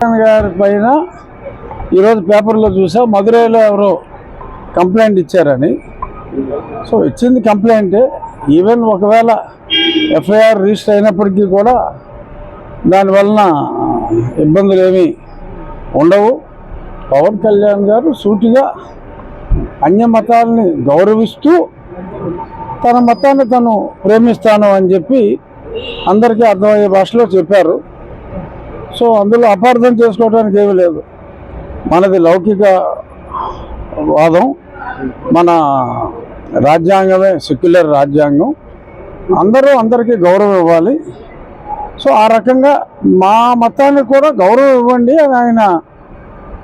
గారి పైన ఈరోజు పేపర్లో చూసా మధురైలో ఎవరో కంప్లైంట్ ఇచ్చారని. సో ఇచ్చింది కంప్లైంటే ఈవెన్ ఒకవేళ ఎఫ్ఐఆర్ రిజిస్టర్ అయినప్పటికీ కూడా దానివలన ఇబ్బందులు ఏమీ ఉండవు. పవన్ కళ్యాణ్ గారు సూటిగా అన్య మతాలని గౌరవిస్తూ తన మతాన్ని తను ప్రేమిస్తాను అని చెప్పి అందరికీ అర్థమయ్యే భాషలో చెప్పారు. సో అందులో అపార్థం చేసుకోవడానికి ఏమీ లేదు. మనది లౌకిక వాదం మన రాజ్యాంగమే సెక్యులర్ రాజ్యాంగం. అందరూ అందరికీ గౌరవం ఇవ్వాలి. సో ఆ రకంగా మా మతానికి కూడా గౌరవం ఇవ్వండి అని ఆయన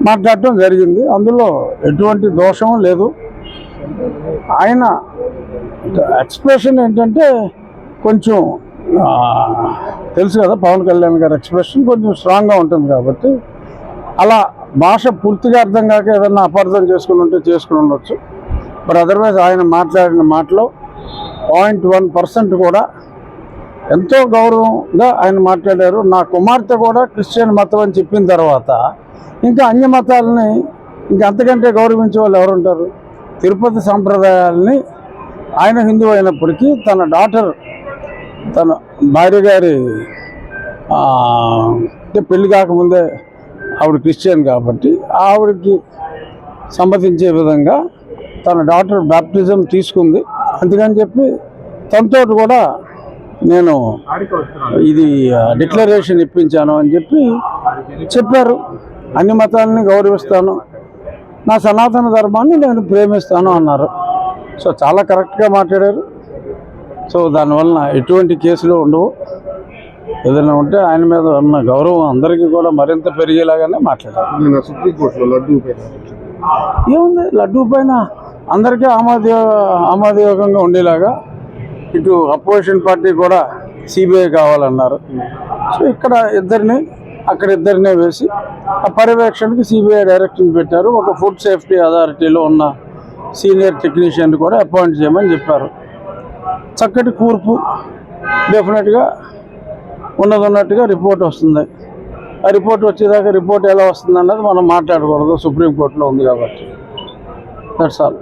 మాట్లాడటం జరిగింది. అందులో ఎటువంటి దోషం లేదు. ఆయన ఎక్స్ప్రెషన్ ఏంటంటే కొంచెం తెలుసు కదా పవన్ కళ్యాణ్ గారి ఎక్స్ప్రెషన్ కొంచెం స్ట్రాంగ్గా ఉంటుంది కాబట్టి. అలా భాష పూర్తిగా అర్థం కాక ఏదన్నా అపార్థం చేసుకుని ఉంటే చేసుకుని ఉండొచ్చు. బట్ అదర్వైజ్ ఆయన మాట్లాడిన మాటలో పాయింట్ వన్ పర్సెంట్ కూడా ఎంతో గౌరవంగా ఆయన మాట్లాడారు. నా కుమార్తె కూడా క్రిస్టియన్ మతం అని చెప్పిన తర్వాత ఇంకా అన్య మతాలని ఇంకా అంతకంటే గౌరవించే వాళ్ళు ఎవరుంటారు తిరుపతి సాంప్రదాయాలని ఆయన హిందూ అయినప్పటికీ తన డాటర్ తన భార్య గారి అంటే పెళ్ళి కాకముందే ఆవిడ క్రిస్టియన్ కాబట్టి ఆవిడకి సమ్మతించే విధంగా తన డాక్టర్ బ్యాప్టిజం తీసుకుంది. అందుకని చెప్పి తనతో కూడా నేను ఇది డిక్లరేషన్ ఇప్పించాను అని చెప్పి చెప్పారు. అన్ని మతాలని గౌరవిస్తాను. నా సనాతన ధర్మాన్ని నేను ప్రేమిస్తాను అన్నారు. సో చాలా కరెక్ట్గా మాట్లాడారు. సో దానివలన ఎటువంటి కేసులు ఉండవు. ఏదైనా ఉంటే ఆయన మీద ఉన్న గౌరవం అందరికీ కూడా మరింత పెరిగేలాగానే మాట్లాడారు ఏముంది? లడ్డూ పైన అందరికీ ఆమోద ఆమోదయోగంగా ఉండేలాగా ఇటు అపోజిషన్ పార్టీ కూడా సిబిఐ కావాలన్నారు. సో ఇక్కడ ఇద్దరిని అక్కడ ఇద్దరినే వేసి ఆ పర్యవేక్షణకి సిబిఐ డైరెక్షన్ పెట్టారు. ఒక ఫుడ్ సేఫ్టీ అథారిటీలో ఉన్న సీనియర్ టెక్నీషియన్ కూడా అపాయింట్ చేయమని చెప్పారు. చక్కటి కూర్పు డెఫినెట్గా ఉన్నది ఉన్నట్టుగా రిపోర్ట్ వస్తుంది. ఆ రిపోర్ట్ వచ్చేదాకా రిపోర్ట్ ఎలా వస్తుంది అన్నది మనం మాట్లాడకూడదు. సుప్రీంకోర్టులో ఉంది కాబట్టి. That's all